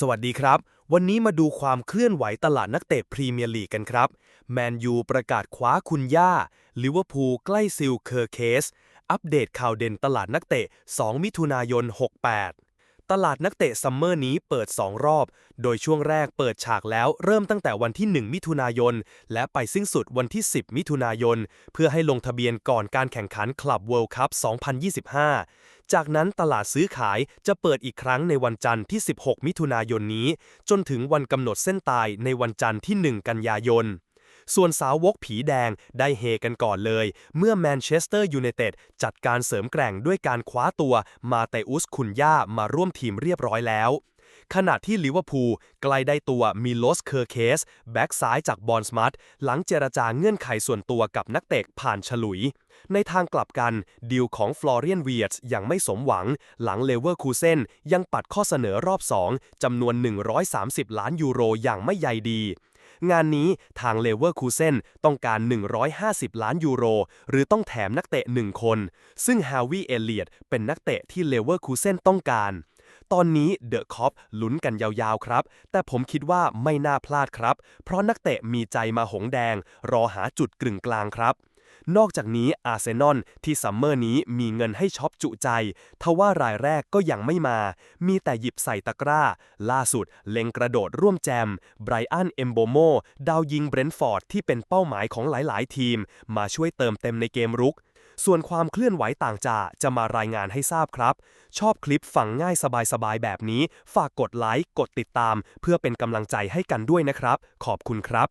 สวัสดีครับ วันนี้มาดูความเคลื่อนไหวตลาดนักเตะพรีเมียร์ลีกกันครับ แมนยูประกาศคว้าคุณย่าลิเวอร์พูลใกล้ซิลเคอร์เคส อัปเดตข่าวเด่นตลาดนักเตะ 2 มิถุนายน 68 ตลาดนักเตะซัมเมอร์นี้เปิด 2 รอบ โดยช่วงแรกเปิดฉากแล้วเริ่มตั้งแต่วันที่ 1 มิถุนายน และไปสิ้นสุดวันที่ 10 มิถุนายน เพื่อให้ลงทะเบียนก่อนการแข่งขันคลับเวิลด์คัพ 2025 จากนั้นตลาดซื้อขายจะเปิดอีกครั้งในวันจันทร์ที่ 16 มิถุนายนนี้ จนถึงวันกำหนดเส้นตายในวันจันทร์ที่ 1 กันยายน ส่วนสาวกผีแดงได้เฮกันก่อนเลย เมื่อแมนเชสเตอร์ยูไนเต็ดจัดการเสริมแกร่งด้วยการคว้าตัวมาเตอุสคุนย่ามาร่วมทีมเรียบร้อยแล้ว ขณะที่ลิเวอร์พูลใกล้ได้ตัวมิโลสเคอร์เคส แบ็กซ้ายจากบอลสมัตหลังเจรจาเงื่อนไขส่วนตัวกับนักเตะผ่านฉลุย ในทางกลับกัน ดีลของฟลอเรียนเวียร์ยังไม่สมหวัง หลังเลเวอร์คูเซนยังปัดข้อเสนอรอบ 2จำนวน 130 ล้านยูโรอย่างไม่ใยดีงานนี้ทางเลเวอร์คูเซนต้องการ 150 ล้านยูโร หรือต้องแถมนักเตะหนึ่งคน ซึ่งฮาวิเอเลียดเป็นนักเตะที่เลเวอร์คูเซนต้องการ ตอนนี้เดอะคอปลุ้นกันยาวๆครับ แต่ผมคิดว่าไม่น่าพลาดครับ เพราะนักเตะมีใจมาหงแดง รอหาจุดกลึงกลางครับนอกจากนี้อาร์เซนอลที่ซัมเมอร์นี้มีเงินให้ช็อปจุใจ ทว่ารายแรกก็ยังไม่มา มีแต่หยิบใส่ตะกร้า ล่าสุดเล็งกระโดดร่วมแจม ไบรอัน เอมโบโม ดาวยิงเบรนท์ฟอร์ดที่เป็นเป้าหมายของหลาย ๆ ทีม มาช่วยเติมเต็มในเกมรุก ส่วนความเคลื่อนไหวต่างจาจะมารายงานให้ทราบครับ ชอบคลิปฟังง่ายสบายๆแบบนี้ ฝากกดไลค์ กดติดตาม เพื่อเป็นกำลังใจให้กันด้วยนะครับ ขอบคุณครับ